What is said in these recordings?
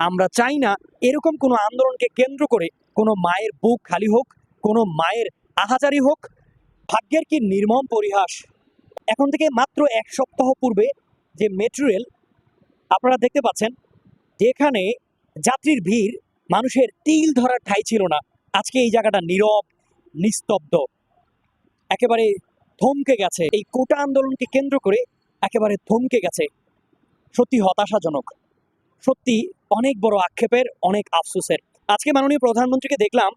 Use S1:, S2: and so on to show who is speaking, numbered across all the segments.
S1: আমরা চাই না এরকম কোনো আন্দোলনকে কেন্দ্র করে কোনো মায়ের বুক খালি হোক, কোনো মায়ের আহাজারি হোক, ভাগ্যের কি নির্মম পরিহাস? এখন থেকে মাত্র এক সপ্তাহ পূর্বে যে মেট্রো রেল, আপনারা দেখতে পাচ্ছেন, যেখানে যাত্রীর ভিড় মানুষের তিল ধরার ঠাঁই ছিল না। আজকে এই জায়গাটা নীরব, নিস্তব্ধ। একেবারে থমকে গেছে। এই কোটা আন্দোলনকে কেন্দ্র করে একেবারে থমকে গেছে। সত্যি হতাশাজনক। সত্যি অনেক বড় আক্ষেপের, অনেক আফসোসের। আজকে মাননীয় প্রধানমন্ত্রীকে দেখলাম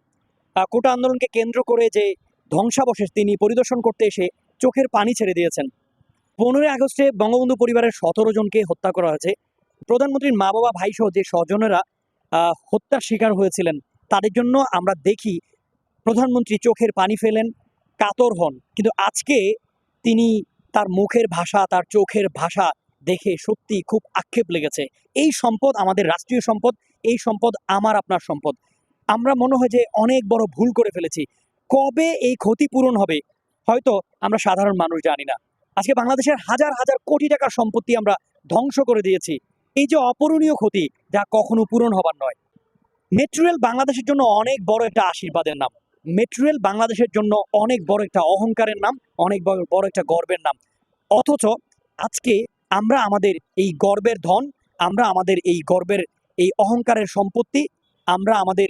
S1: কোটা আন্দোলনকে কেন্দ্র করে যে ধ্বংসাবশেষ তিনি পরিদর্শন করতে এসে চোখের পানি ছেড়ে দিয়েছেন। পনেরোই আগস্টে বঙ্গবন্ধু পরিবারের সতেরো জনকে হত্যা করা হয়েছে। প্রধানমন্ত্রীর মা বাবা ভাই সহ যে স্বজনেরা হত্যার শিকার হয়েছিলেন, তাদের জন্য আমরা দেখি প্রধানমন্ত্রী চোখের পানি ফেলেন, কাতর হন। কিন্তু আজকে তিনি তার মুখের ভাষা, তার চোখের ভাষা দেখে সত্যি খুব আক্ষেপ লেগেছে। এই সম্পদ আমাদের রাষ্ট্রীয় সম্পদ, এই সম্পদ আমার, আপনার সম্পদ। আমরা মনে হয় যে অনেক বড় ভুল করে ফেলেছি। কবে এই ক্ষতিপূরণ হবে, হয়তো আমরা সাধারণ মানুষ জানি না। আজকে বাংলাদেশের হাজার হাজার কোটি টাকার সম্পত্তি আমরা ধ্বংস করে দিয়েছি। এই যে অপূরণীয় ক্ষতি, যা কখনো পূরণ হবার নয়। মেট্রো রেল বাংলাদেশের জন্য অনেক বড় একটা আশীর্বাদের নাম। মেট্রো রেল বাংলাদেশের জন্য অনেক বড় একটা অহংকারের নাম, অনেক বড় একটা গর্বের নাম। অথচ আজকে আমরা আমাদের এই গর্বের ধন, আমরা আমাদের এই গর্বের এই অহংকারের সম্পত্তি, আমরা আমাদের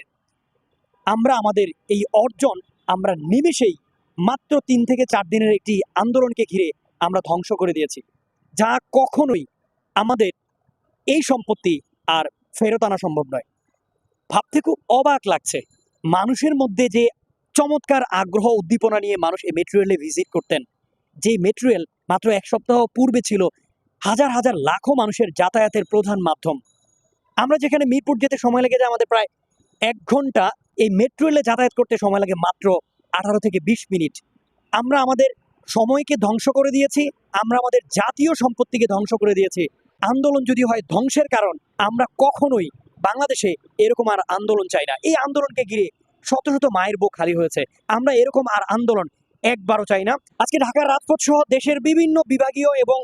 S1: আমরা আমাদের এই অর্জন আমরা নিমেষেই মাত্র তিন থেকে চার দিনের একটি আন্দোলনকে ঘিরে আমরা ধ্বংস করে দিয়েছি। যা কখনোই আমাদের এই সম্পত্তি আর ফেরত আনা সম্ভব নয়। ভাবতে খুব অবাক লাগছে, মানুষের মধ্যে যে চমৎকার আগ্রহ উদ্দীপনা নিয়ে মানুষ এই মেট্রো রেলে ভিজিট করতেন। যে মেট্রো রেল মাত্র এক সপ্তাহ পূর্বে ছিল হাজার হাজার লাখো মানুষের যাতায়াতের প্রধান মাধ্যম। আমরা যেখানে মিরপুর যেতে সময় লেগে যায়, আমাদের প্রায় এক ঘণ্টা এই মেট্রো রেলে যাতায়াত করতে সময় লাগে মাত্র আঠারো থেকে বিশ মিনিট। আমরা আমাদের সময়কে ধ্বংস করে দিয়েছি, আমরা আমাদের জাতীয় সম্পত্তিকে ধ্বংস করে দিয়েছি। আন্দোলন যদি হয় ধ্বংসের কারণ, আমরা কখনোই বাংলাদেশে এরকম আর আন্দোলন চাই না। এই আন্দোলনকে ঘিরে শত শত মায়ের বুক খালি হয়েছে। আমরা এরকম আর আন্দোলন একবারও চাই না। আজকে ঢাকার রাজপথ সহ দেশের বিভিন্ন বিভাগীয় এবং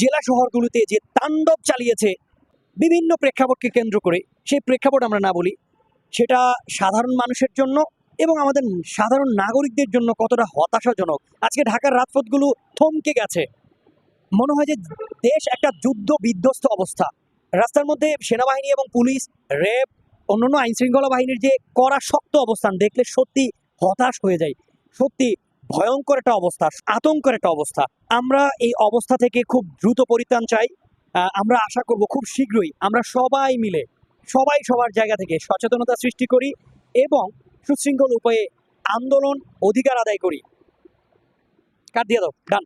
S1: জেলা শহরগুলোতে যে তাণ্ডব চালিয়েছে বিভিন্ন প্রেক্ষাপটকে কেন্দ্র করে, সেই প্রেক্ষাপট আমরা না বলি। সেটা সাধারণ মানুষের জন্য এবং আমাদের সাধারণ নাগরিকদের জন্য কতটা হতাশাজনক। আজকে ঢাকার রাজপথগুলো থমকে গেছে। মনে হয় যে দেশ একটা যুদ্ধ বিধ্বস্ত অবস্থা। রাস্তার মধ্যে সেনাবাহিনী এবং পুলিশ, র্যাব, অন্যান্য আইনশৃঙ্খলা বাহিনীর যে কড়া শক্ত অবস্থান, দেখলে সত্যি হতাশ হয়ে যায়। সত্যি ভয়ঙ্কর একটা অবস্থা, আতঙ্কর একটা অবস্থা। আমরা এই অবস্থা থেকে খুব দ্রুত পরিত্রাণ চাই। আমরা আশা করব খুব শীঘ্রই আমরা সবাই মিলে, সবাই সবার জায়গা থেকে সচেতনতা সৃষ্টি করি এবং সুশৃঙ্খল উপায়ে আন্দোলন অধিকার আদায় করি। কাট দিয়ে দাও ডান